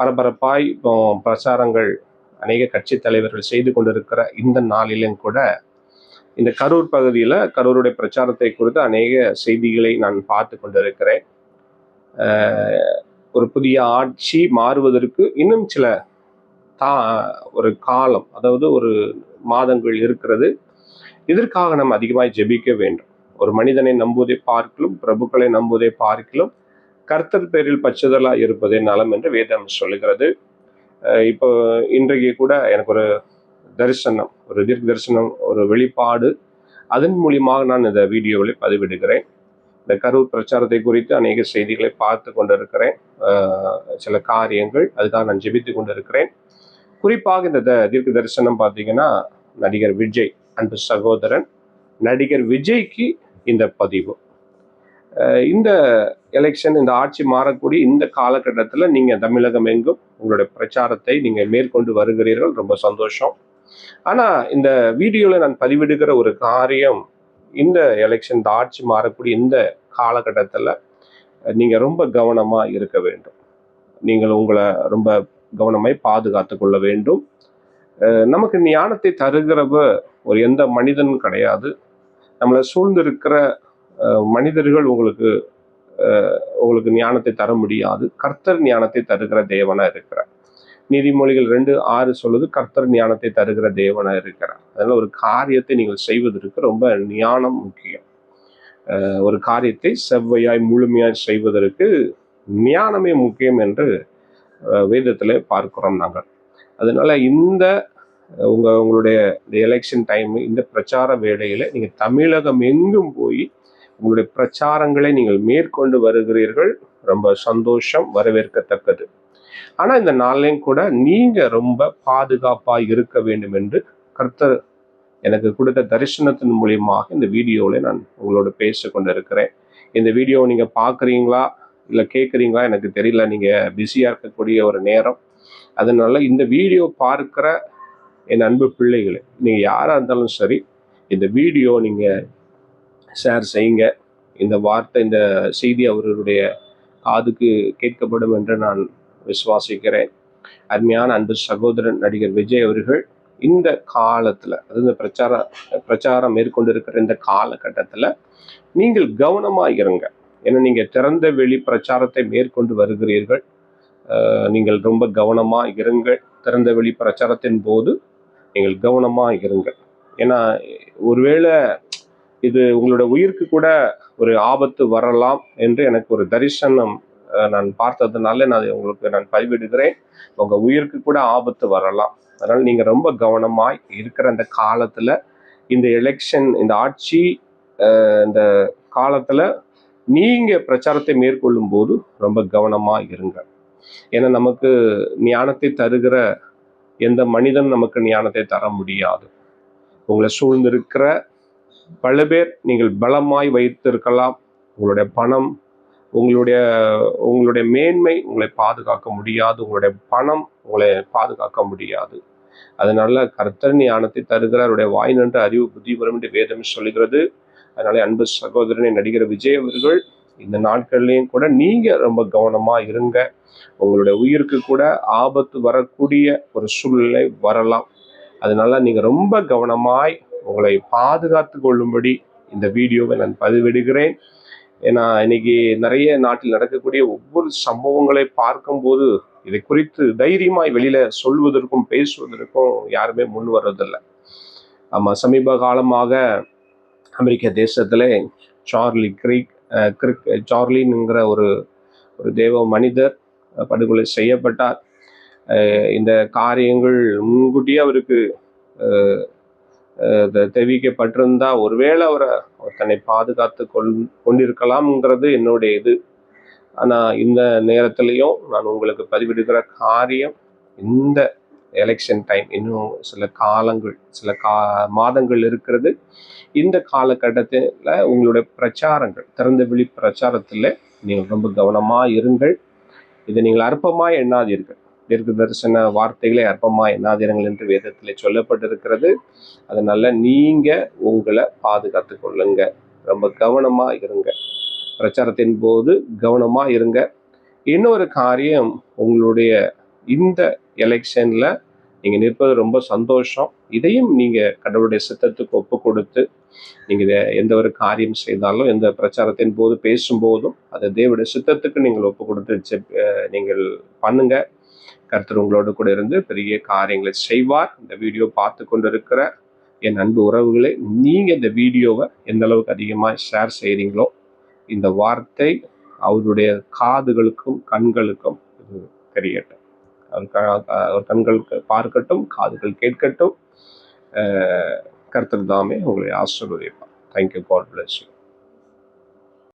பரபரப்பாய் இப்போ பிரச்சாரங்கள் அநேக கட்சி தலைவர்கள் செய்து கொண்டிருக்கிற இந்த நாளிலும் கூட இந்த கரூர் பகுதியில் கரூருடைய பிரச்சாரத்தை குறித்து அநேக செய்திகளை நான் பார்த்து கொண்டிருக்கிறேன். ஒரு புதிய ஆட்சி மாறுவதற்கு இன்னும் சில தா ஒரு காலம் அதாவது ஒரு மாதங்கள் இருக்கிறது. இதற்காக நாம் அதிகமாக ஜெபிக்க வேண்டும். ஒரு மனிதனை நம்புவதை பார்க்கலும் பிரபுக்களை நம்புவதை பார்க்கலும் கர்த்தர் பேரில் பச்சுதலா இருப்பதே நலம் என்று வேதம் சொல்லுகிறது. இப்போ இன்றைக்கு கூட எனக்கு ஒரு தரிசனம் ஒரு தீர்க்க தரிசனம் ஒரு வெளிப்பாடு. அதன் மூலியமாக நான் இந்த வீடியோவில் பதிவிடுகிறேன். இந்த கரூர் பிரச்சாரத்தை குறித்து அநேக செய்திகளை பார்த்து கொண்டிருக்கிறேன். சில காரியங்கள் அதுக்காக நான் ஜெபித்து கொண்டிருக்கிறேன். குறிப்பாக இந்த த- தீர்க்க தரிசனம் பார்த்தீங்கன்னா நடிகர் விஜய் அன்பு சகோதரன் நடிகர் விஜய்க்கு இந்த பதிவு. இந்த எலெக்ஷன் இந்த ஆட்சி மாறக்கூடிய இந்த காலகட்டத்தில் நீங்கள் தமிழகம் எங்கும் உங்களுடைய பிரச்சாரத்தை நீங்கள் மேற்கொண்டு வருகிறீர்கள். ரொம்ப சந்தோஷம். ஆனால் இந்த வீடியோவில் நான் பதிவிடுகிற ஒரு காரியம் இந்த எலெக்ஷன் இந்த ஆட்சி மாறக்கூடிய இந்த காலகட்டத்தில் நீங்கள் ரொம்ப கவனமாக இருக்க வேண்டும். நீங்கள் உங்களை ரொம்ப கவனமாய் பாதுகாத்து கொள்ள வேண்டும். நமக்கு ஞானத்தை தருகிறவ ஒரு எந்த மனிதனும் கிடையாது. நம்மளை சூழ்ந்திருக்கிற மனிதர்கள் உங்களுக்கு உங்களுக்கு ஞானத்தை தர முடியாது. கர்த்தர் ஞானத்தை தருகிற தேவனா இருக்கிறார். நீதிமொழிகள் ரெண்டு ஆறு சொல்லுது கர்த்தர் ஞானத்தை தருகிற தேவனா இருக்கிறார். அதனால ஒரு காரியத்தை நீங்கள் செய்வதற்கு ரொம்ப ஞானம் முக்கியம். ஒரு காரியத்தை செவ்வையாய் முழுமையாய் செய்வதற்கு ஞானமே முக்கியம் என்று வேதத்தில் பார்க்கிறோம் நாங்கள். அதனால இந்த உங்கள் உங்களுடைய இந்த எலெக்ஷன் டைம் இந்த பிரச்சார வேலையில் நீங்கள் தமிழகம் எங்கும் போய் உங்களுடைய பிரச்சாரங்களை நீங்கள் மேற்கொண்டு வருகிறீர்கள். ரொம்ப சந்தோஷம் வரவேற்கத்தக்கது. ஆனால் இந்த நாளையும் கூட நீங்கள் ரொம்ப பாதுகாப்பாக இருக்க வேண்டும் என்று கர்த்தர் எனக்கு கொடுத்த தரிசனத்தின் மூலியமாக இந்த வீடியோவில் நான் உங்களோட பேச கொண்டிருக்கிறேன். இந்த வீடியோ நீங்கள் பார்க்குறீங்களா? இல்லை கேட்குறீங்களா? எனக்கு தெரியல. நீங்கள் பிஸியாக இருக்கக்கூடிய ஒரு நேரம். அதனால இந்த வீடியோ பார்க்குற என் அன்பு பிள்ளைகளே நீங்கள் யாராக இருந்தாலும் சரி இந்த வீடியோ நீங்கள் ஷேர் செய்யுங்க. இந்த வார்த்தை இந்த செய்தி அவர்களுடைய காதுக்கு கேட்கப்படும் என்று நான் விசுவாசிக்கிறேன். அருமையான அன்பு சகோதரன் நடிகர் விஜய் அவர்கள் இந்த காலத்தில் அது இந்த பிரச்சார பிரச்சாரம் மேற்கொண்டிருக்கிற இந்த காலகட்டத்தில் நீங்கள் கவனமாக இருங்க. ஏன்னா நீங்கள் திறந்த வெளி பிரச்சாரத்தை மேற்கொண்டு வருகிறீர்கள். நீங்கள் ரொம்ப கவனமாக இருங்கள். திறந்த வெளி பிரச்சாரத்தின் போது நீங்கள் கவனமாக இருங்கள். ஏன்னா ஒருவேளை இது உங்களோட உயிருக்கு கூட ஒரு ஆபத்து வரலாம் என்று எனக்கு ஒரு தரிசனம் நான் பார்த்ததுனால நான் உங்களுக்கு நான் பதிவிடுகிறேன். உங்க உயிருக்கு கூட ஆபத்து வரலாம். அதனால நீங்க ரொம்ப கவனமாய் இருக்கிற அந்த காலத்துல இந்த எலெக்ஷன் இந்த ஆட்சி இந்த காலத்துல நீங்க பிரச்சாரத்தை மேற்கொள்ளும் போது ரொம்ப கவனமா இருங்க ஏன்னா நமக்கு ஞானத்தை தருகிற எந்த மனிதன் நமக்கு ஞானத்தை தர முடியாது. உங்களை சூழ்ந்திருக்கிற பல பேர் நீங்கள் பலமாய் வைத்திருக்கலாம். உங்களுடைய பணம் உங்களுடைய உங்களுடைய மேன்மை உங்களை பாதுகாக்க முடியாது. உங்களுடைய பணம் உங்களை பாதுகாக்க முடியாது. அதனால கர்த்தர் ஞானத்தை தருகிற அவருடைய வாய் நின்று அறிவு புத்தி வரும் என்று வேதம் சொல்கிறது அதனால அன்பு சகோதரனை நடிகர் விஜய் அவர்கள் இந்த நாட்கள்லையும் கூட நீங்க ரொம்ப கவனமா இருங்க. உங்களுடைய உயிருக்கு கூட ஆபத்து வரக்கூடிய ஒரு சூழ்நிலை வரலாம். அதனால நீங்க ரொம்ப கவனமாய் உங்களை பாதுகாத்து கொள்ளும்படி இந்த வீடியோவை நான் பதிவிடுகிறேன். ஏன்னா இன்னைக்கு நிறைய நாட்டில் நடக்கக்கூடிய ஒவ்வொரு சம்பவங்களை பார்க்கும்போது இதை குறித்து தைரியமாய் வெளியில சொல்வதற்கும் பேசுவதற்கும் யாருமே முன் வர்றதில்லை. ஆமாம் சமீப காலமாக அமெரிக்க தேசத்தில் சார்லி கிரிக் கிரிக் சார்லின்ங்கிற ஒரு ஒரு தேவ மனிதர் படுகொலை செய்யப்பட்டார். இந்த காரியங்கள் முன்கூட்டியே அவருக்கு தெரிவிக்கப்பட்டிருந்தா ஒருவேளை அவரை தன்னை பாதுகாத்து கொள் கொண்டிருக்கலாம்ங்கிறது என்னுடைய இது. ஆனால் இந்த நேரத்திலையும் நான் உங்களுக்கு பதிவிடுகிற காரியம் இந்த எலெக்ஷன் டைம் இன்னும் சில காலங்கள் சில கா மாதங்கள் இருக்கிறது. இந்த காலகட்டத்தில் உங்களுடைய பிரச்சாரங்கள் திறந்த வெளி பிரச்சாரத்தில் நீங்கள் ரொம்ப கவனமாக இருங்கள். இதை நீங்கள் அற்பமாக எண்ணாதீர்கள். தீர்க்க தரிசன வார்த்தைகளை அற்பமாய் எண்ணாதீர்கள் என்று வேதத்தில் சொல்லப்பட்டிருக்கிறது. அதனால நீங்கள் உங்களை பாதுகாத்து கொள்ளுங்க. ரொம்ப கவனமாக இருங்க. பிரச்சாரத்தின் போது கவனமாக இருங்க. இன்னொரு காரியம் உங்களுடைய இந்த எலெக்ஷனில் நீங்கள் நிற்பது ரொம்ப சந்தோஷம். இதையும் நீங்கள் கடவுளுடைய சித்தத்துக்கு ஒப்பு கொடுத்து நீங்கள் இதை எந்த ஒரு காரியம் செய்தாலும் எந்த பிரச்சாரத்தின் போது பேசும்போதும் அதை தேவடைய சித்தத்துக்கு நீங்கள் ஒப்பு கொடுத்து நீங்கள் பண்ணுங்கள் கர்த்தர் உங்களோடு கூட இருந்து பெரிய காரியங்களை செய்வார். இந்த வீடியோ பார்த்து கொண்டிருக்கிற என் அன்பு உறவுகளே நீங்கள் இந்த வீடியோவை எந்த அளவுக்கு அதிகமாக ஷேர் செய்கிறீங்களோ இந்த வார்த்தை அவருடைய காதுகளுக்கும் கண்களுக்கும் இது தெரியட்டும். அவர் அவர் கண்களுக்கு பார்க்கட்டும் காதுகள் கேட்கட்டும். கர்த்தர் தாமே உங்களை ஆசீர்வதிப்பார். Thank you God bless you